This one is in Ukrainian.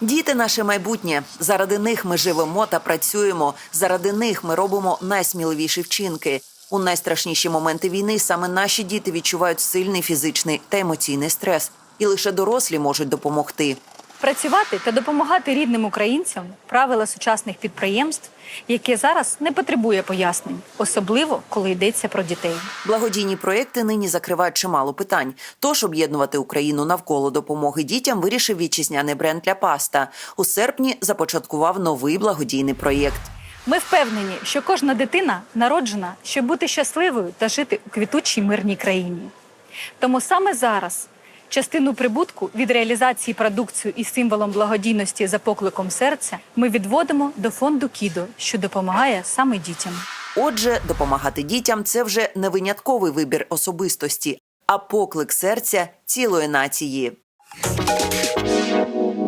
Діти наше майбутнє. Заради них ми живемо та працюємо. Заради них ми робимо найсміливіші вчинки. У найстрашніші моменти війни саме наші діти відчувають сильний фізичний та емоційний стрес, і лише дорослі можуть допомогти. Працювати та допомагати рідним українцям правила сучасних підприємств, яке зараз не потребує пояснень, особливо коли йдеться про дітей. Благодійні проекти нині закривають чимало питань. Тож об'єднувати Україну навколо допомоги дітям вирішив вітчизняний бренд «Ля Паста. У серпні започаткував новий благодійний проєкт. Ми впевнені, що кожна дитина народжена, щоб бути щасливою та жити у квітучій мирній країні. Тому саме зараз частину прибутку від реалізації продукцію із символом благодійності за покликом серця ми відводимо до фонду Кідо, що допомагає саме дітям. Отже, допомагати дітям це вже не винятковий вибір особистості, а поклик серця цілої нації.